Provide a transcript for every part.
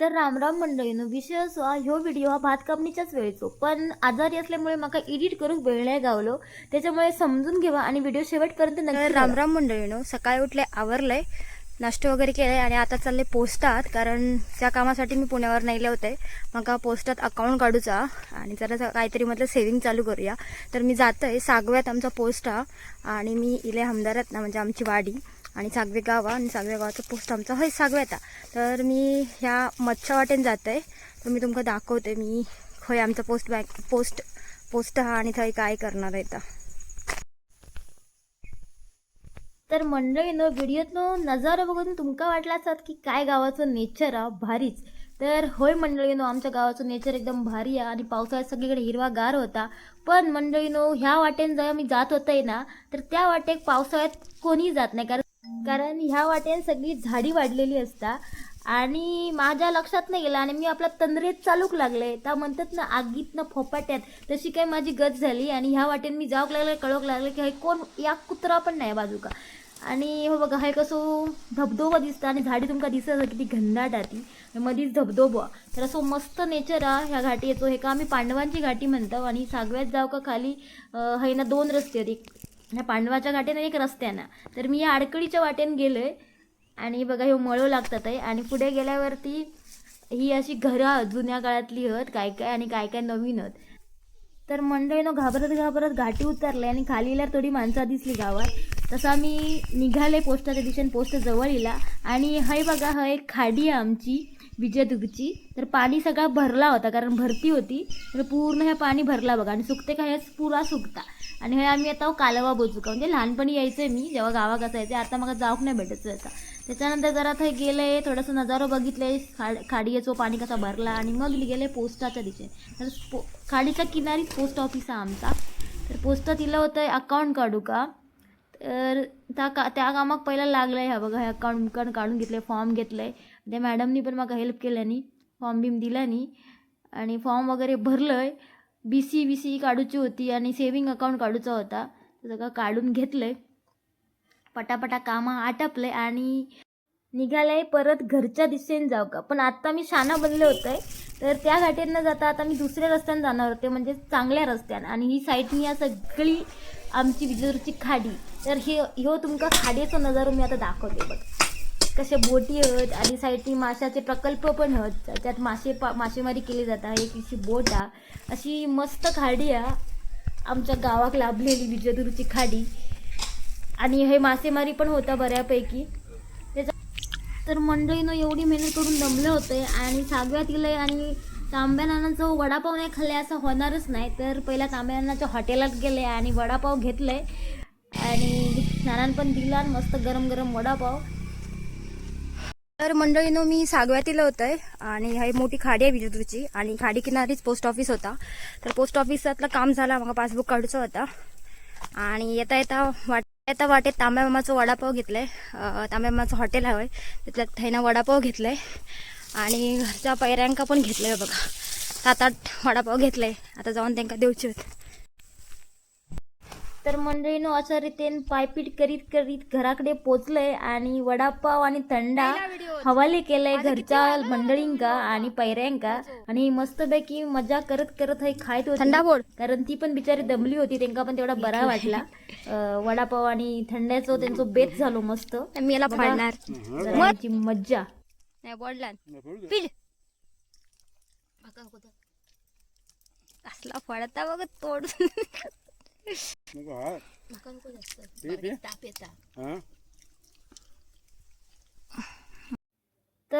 तर रामराम मंडळीनो विषय असो हा ह्यो व्हिडिओ हा भात कापणीच्याच वेळेचो. पण आजारी असल्यामुळे माका एडिट करूक वेळ नाही गावलो. त्याच्यामुळे समजून घेवा आणि व्हिडिओ शेवटपर्यंत नक्की राम राम मंडळीनो सकाळी उठले आवरलंय नाश्ता वगैरे केलाय आणि आता चालले पोस्टात. कारण त्या कामासाठी मी पुण्यावर नेले होते. मग पोस्टात अकाउंट काढूचा आणि जरा काहीतरी म्हटलं सेव्हिंग चालू करूया. तर मी जातोय सागव्यात आमचा पोस्ट हा. आणि मी इले हमदारात ना म्हणजे आमची वाडी. आणि सागवे गाव आणि सागवे गावाचं पोस्ट आमचा होय सागवे हा. तर मी ह्या मच्छा वाटेन जातोय. तर मी तुमका दाखवते मी. होय आमचा पोस्ट बँक पोस्ट पोस्ट हा आणि थंय काय करणार आहे तर तर मंडळीनो व्हिडिओतलो नजारा बघून तुमका वाटला असतात की काय गावाचं नेचर हा भारीच. तर होय मंडळीनो आमच्या गावाचं नेचर एकदम भारी आहे आणि पावसाळ्यात सगळीकडे हिरवा गार होता. पण मंडळीनो ह्या वाटेन जेव्हा मी जात होते ना तर त्या वाटेक पावसाळ्यात कोणी जात नाही. कारण कारण ह्या वाटेन सगळी झाडी वाढलेली असता. आणि माझ्या लक्षात नाही गेलं आणि मी आपला तंद्रेत चालूक लागले. त्या म्हणतात ना आगीतनं फोपाट्यात तशी काही माझी गत झाली आणि ह्या वाटेन मी जाऊक लागले कळोक लागले की हे कोण? या कुत्रा पण नाही बाजूका. आणि हो बघा हे कसं धबधबो दिसतं आणि झाडी तुमका दिसत किती घनदाट आती मधीच धबधबो. तर असं मस्त नेचर हा ह्या घाटी येतो हे का आम्ही पांडवांची घाटी म्हणतो आणि सागव्यात जाऊ का खाली है ना दोन रस्ते आहेत. एक ह्या पांडवाच्या घाटेनं एक रस्त्यानं. तर मी या आडकडीच्या वाटेन आहे आणि बघा हे मळो लागतात आहे. आणि पुढे गेल्यावरती ही अशी घरं जुन्या काळातली आहेत काय काय आणि काय काय नवीन आहेत. तर मंडळीनं घाबरत घाबरत घाटी उतरले आणि खालीला थोडी माणसं दिसली गावात. तसा मी निघाले पोस्टाच्या दिशेने पोस्ट जवळ येला आणि हय बघा हय एक खाडी आहे आमची. विजयदुर्गची तर पाणी सगळा भरला होता कारण भरती होती. तर पूर्ण हे पाणी भरला बघा. आणि सुकते का हेच पुरा सुकता. आणि हे आम्ही आता कालवा बोचुका म्हणजे लहानपणी यायचंय मी जेव्हा गावात असायचे आता मला जाऊक नाही भेटत आता त्याच्यानंतर जरा थंय गेले थोडंसं नजारो बघितले. खाड खाडीचं पाणी कसा भरला. आणि मग गेले पोस्टाच्या दिशेने. तर पो खाडीच्या किनारीच पोस्ट ऑफिस आहे आमचा. तर पोस्टात तिला होतं अकाउंट काढू का? त्या का त्या कामाक पहिला लागलंय ह्या बघा ह्या अकाउंट बिकाउंट काढून घेतले फॉर्म घेतले त्या मॅडमनी पण म्हाका हेल्प केल्यानी फॉर्म बिम दिल्यानी आणि फॉर्म वगैरे भरलंय. बी सी बी सी काढूची होती आणि सेविंग अकाउंट काढूचा होता. सगळं काढून घेतलंय. पटापटा कामं आटपले आणि निघाले परत घरच्या दिशेने जाऊ का? पण आता मी शाना बनले होते तर त्या घाटीनं जाता आता मी दुसऱ्या रस्त्याने जाणार होते म्हणजे चांगल्या रस्त्यानं. आणि ही साईडनी या सगळी आमची विजूरची खाडी. तर हे ह्यो तुमका खाडीचा नजारो मी आता दाखवते बघ. कसे बोटी आहेत आणि साईडनी माशाचे प्रकल्प पण आहेत त्यात मासे पा मासेमारी केली जाता एक अशी बोट हा. अशी मस्त खाडी आहे आमच्या गावाक लाभलेली विजयदुर्गची खाडी. आणि हे मासेमारी पण होता बऱ्यापैकी. तर मंडळीनं एवढी मेहनत करून दमले होते आणि सागव्यात तिले आणि तांब्या जो वडापाव नाही खाल्ले असं होणारच नाही. तर पहिल्या तांब्यानानाच्या हॉटेलात गेले आणि वडापाव घेतले. आणि नानान पण दिला आणि मस्त गरम गरम वडापाव. तर मंडळीनं मी सागव्यातील आहे आणि ही मोठी खाडी आहे विजयदुर्गची आणि खाडी किनारीच पोस्ट ऑफिस होता. तर पोस्ट ऑफिसातलं काम झालं मग पासबुक काढूचं होता. आणि येता येता वाट आता वाटेत तांब्या मामाचं वडापाव घेतलंय. आहे तांब्या मामाचं हॉटेल हवंय तिथल्या थैना वडापाव घेतलाय. आणि घरच्या पैऱ्यांका पण घेतलंय बघा. सात आठ वडापाव घेतलंय. आता जाऊन त्यांना देऊचे होते. तर मंडळीनं अशा रीतीने पायपीट करीत करीत घराकडे पोचलंय आणि वडापाव आणि थंडा हवाले केलंय घरच्या मंडळींका आणि पैऱ्यांका. आणि मस्तपैकी मजा करत करत हे खायत होती. थंडा कारण ती पण बिचारी दमली होती त्यांना पण तेवढा बरा वाटला. वडापाव आणि थंड्याचं त्यांचं बेत झालो मस्त. मी याला. फाडणार. मज्जा. नाही बोलला पिल असला फळता बघ तोड नको हा पे पे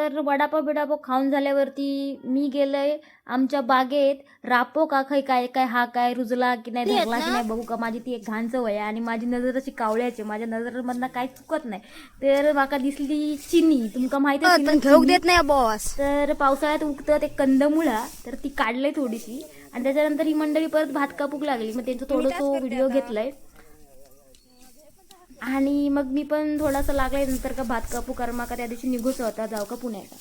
तर वडापाव बिडापाव खाऊन झाल्यावरती मी गेलंय आमच्या बागेत. रापो का खाय काय काय हा काय रुजला की नाही धरला की नाही बघू का? माझी ती एक घाण सवय आहे आणि माझी नजर अशी कावळ्याची माझ्या नजरेमधनं काय चुकत नाही. तर माका दिसली चिनी. तुमका माहिती घेऊक देत नाही बॉस तर पावसाळ्यात उगतं ते कंदमुळा. तर ती काढलंय थोडीशी. आणि त्याच्यानंतर ही मंडळी परत भात कापूक लागली. मग त्यांचं थोडंसं व्हिडिओ घेतलाय. आणि मग मी पण थोडासा लागलाय नंतर का भात कापू कर्मा का त्या दिवशी निघूच होता जाऊ का पुण्याला.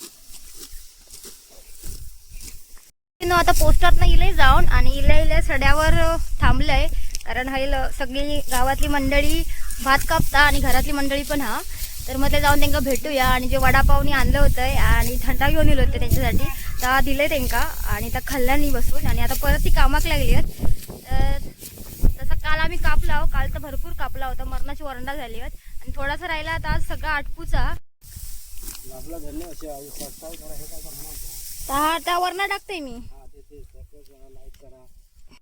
आता पोस्टात ना इले जाऊन आणि इल्या इल्या सड्यावर थांबलंय. कारण हा सगळी गावातली मंडळी भात कापता आणि घरातली मंडळी पण हा. तर मग ते जाऊन त्यांना भेटूया. आणि जे वडापावनी आणलं होतं आणि थंडा घेऊन येलो होते त्यांच्यासाठी तर दिले त्यांका. आणि त्या खाल्ल्यानी बसून. आणि आता परत ती कामाक लागली आहेत. तर काल आम्ही कापला आहो काल तर भरपूर कापला होता मरणाची वरंडा झाली आहेत आणि थोडासा राहिला आता आज सगळा आटपूचा. त्या वरणा टाकते मी.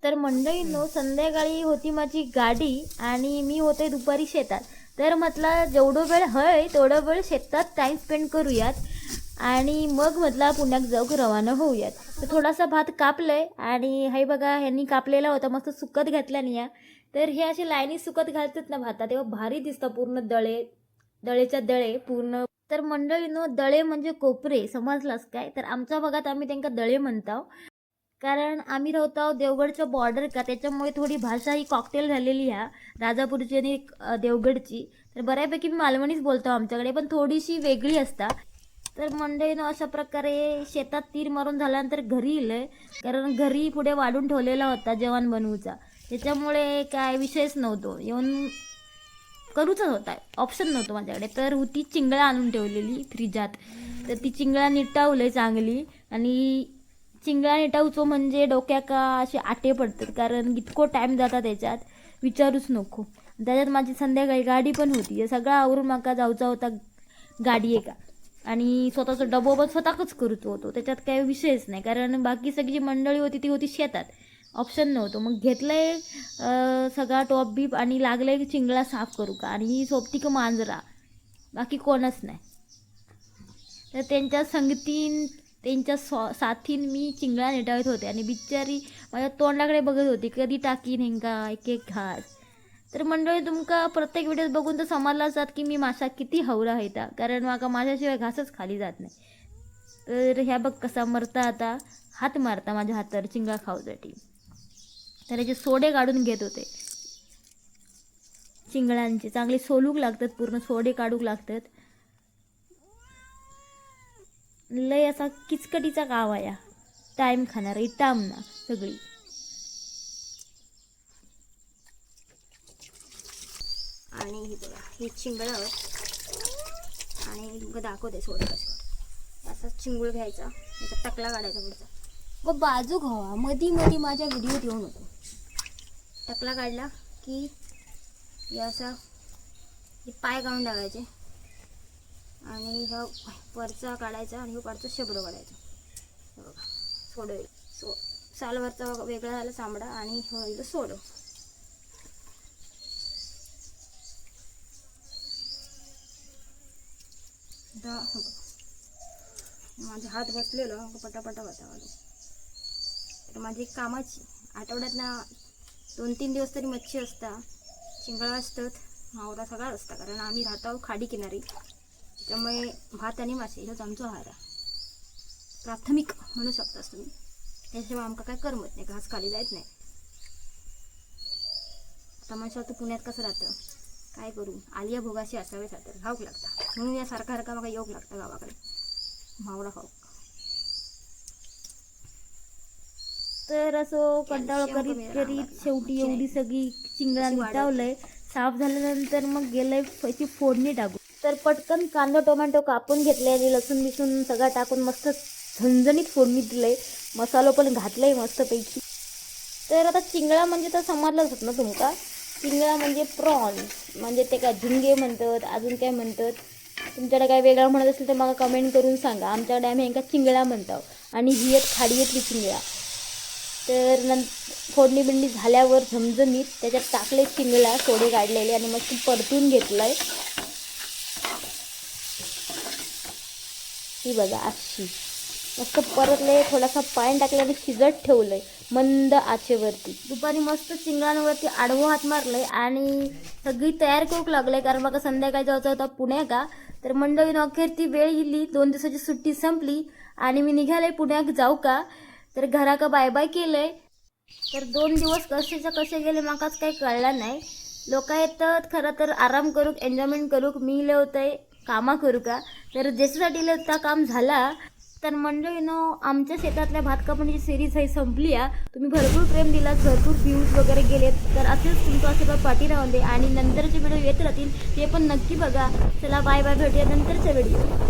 तर मंडळींनो संध्याकाळी होती माझी गाडी आणि मी होते दुपारी शेतात. तर म्हटलं जेवढं वेळ हय तेवढं वेळ शेतात टाईम स्पेंड करूयात. आणि मग मधला पुण्यात जाऊ रवाना होऊयात. तर थोडासा भात कापलंय आणि हे बघा ह्यांनी कापलेला होता मस्त सुकत घातला नाही तर हे असे लाईनी सुकत घालतात ना भातात तेव्हा भारी दिसतं पूर्ण दळे दळेच्या दळे पूर्ण. तर मंडळीनो दळे म्हणजे कोपरे समजलास काय? तर आमच्या भागात आम्ही त्यांना दळे म्हणतो. कारण आम्ही राहतो आहोत देवगडच्या बॉर्डर का त्याच्यामुळे थोडी भाषा ही कॉकटेल झालेली आहे राजापूरची आणि देवगडची. तर बऱ्यापैकी मी मालवणीच बोलतो आमच्याकडे पण थोडीशी वेगळी असता. तर मंडळीनं अशा प्रकारे शेतात तीर मारून झाल्यानंतर घरी येलं कारण घरी पुढे वाढून ठेवलेला होता जेवण बनवूचा. त्याच्यामुळे काय विषयच नव्हतो. येऊन करूच होता. ऑप्शन नव्हतं माझ्याकडे. तर होती चिंगळा आणून ठेवलेली फ्रीजात. तर ती चिंगळा निटावलंय चांगली. आणि चिंगळा निटावचो म्हणजे डोक्या का असे आटे पडतात. कारण इतको टाईम जाता त्याच्यात. विचारूच नको. त्याच्यात माझी संध्याकाळी गाडी पण होती. हे सगळं आवरून माका जाऊचा होता गाडी एका. आणि स्वतःचा डबो स्वतःच करतो होतो. त्याच्यात काही विषयच नाही. कारण बाकी सगळी जी मंडळी होती ती होती शेतात. ऑप्शन नव्हतं. मग घेतलंय सगळा टॉप बीप आणि लागलंय चिंगळा साफ करू का? आणि ही सोबती का मांजरा? बाकी कोणच नाही. तर त्यांच्या संगतीन त्यांच्या स्व साथीन मी चिंगळा नेटावत होते. आणि बिचारी माझ्या तोंडाकडे बघत होती. कधी टाकीन हेंका एक एक घास. तर मंडळी तुमका प्रत्येक व्हिडिओ बघून तर समजला जात की मी मासा किती हवरा हयता कारण माका माझ्याशिवाय घासच खाली जात नाही. तर ह्या बघ कसा मरता आता. हात मारता माझ्या हातावर चिंगा खाऊसाठी. तर याचे सोडे काढून घेत होते. चिंगळांचे. चांगले सोलूक लागतात पूर्ण सोडे काढूक लागतात. लय असा किचकटीचा गाव आहे. टाईम खाणारा इटाम ना सगळी. आणि ही बघा ही चिंगळं आणि मग दाखवते सोडा कसं असा चिंगूळ घ्यायचा त्याचा टकला काढायचा पुढचा. व बाजू घावा. मधी मधी माझ्या व्हिडिओत येऊन होतो. टकला काढला की हे असा हे पाय काढून टाकायचे. आणि ह्या वरचा काढायचा आणि वरचा शेबडं शेबडो काढायचा बघा. सोडो सो सालवरचा वेगळा झाला चांबडा आणि होईल सोडं आता माझा हात बसलेलो मग पटापटा बतावालो तर माझी एक कामाची आठवड्यात ना दोन तीन दिवस तरी मच्छी असता चिंगळा असतात मावरा सगळा असता कारण आम्ही राहतो खाडी किनारी. त्यामुळे भात आणि मासे हेच आमचा आहार आहे. प्राथमिक म्हणू शकतास तुम्ही. त्याशिवाय आमका काय करमत नाही घास खाली जायत नाही. आता माझ्या तू पुण्यात कसं राहतं? काय करू? आलिया भोगाशी असावे तर खाऊक लागता. म्हणून या सारखा सारखा मला योग लागता गावाकडे. मावळा खाऊ तर असं कंटाळा करीत करीत. शेवटी एवढी. सगळी चिंगळा. निटावलंय. साफ झाल्यानंतर मग गेलंय त्याची फोडणी टाकू तर पटकन कांदा टोमॅटो कापून घेतले आणि लसूण बिसून सगळं टाकून मस्त झणझणीत फोडणी दिलंय. मसालो पण घातलाय मस्तपैकी. तर आता चिंगळा म्हणजे तर समजलंच होत ना तुमका चिंगळा म्हणजे प्रॉन्स म्हणजे ते काय झिंगे म्हणतात अजून काय म्हणतात. तुमच्याकडे काय वेगळा म्हणत असेल तर मला कमेंट करून सांगा. आमच्याकडे आम्ही एका चिंगळा म्हणतो आणि ही एक खाडीयेतली चिंगळा तर नं फोडणी बिंडी झाल्यावर झमझमीत त्याच्यात टाकले चिंगळा सोडे काढलेले आणि मस्त परतून घेतलंय. ही बघा अशी. मस्त परतले थोडासा पाणी टाकले आणि शिजत ठेवलंय. मंद आचेवरती. दुपारी मस्त चिंगळांवरती आडवं हात मारले आणि सगळी तयार करूक लागले कारण बघा संध्याकाळी जायचा होता पुण्या का? तर मंडळीनं अखेर ती वेळ येली दोन दिवसाची सुट्टी संपली आणि मी निघाले पुण्याक जाऊ का? तर घराका बाय बाय केले तर दोन दिवस कसेच्या कसे गेले माकाच काही कळलं नाही. लोक येतात खरं तर आराम करूक एन्जॉयमेंट करूक. मी इले होतंय कामा करू का तर ज्याच्यासाठी इले होता काम झाला. तर मंडळीनं आमच्या शेतातल्या भात कापणीची सिरीज ही संपली आहे. तुम्ही भरपूर प्रेम दिलात भरपूर व्ह्यूज वगैरे गेलेत. तर असेच तुमचा आशीर्वाद पाठी राहून दे आणि नंतरचे व्हिडिओ येत राहतील ते पण नक्की बघा. चला बाय बाय भेटूया नंतरच्या व्हिडिओ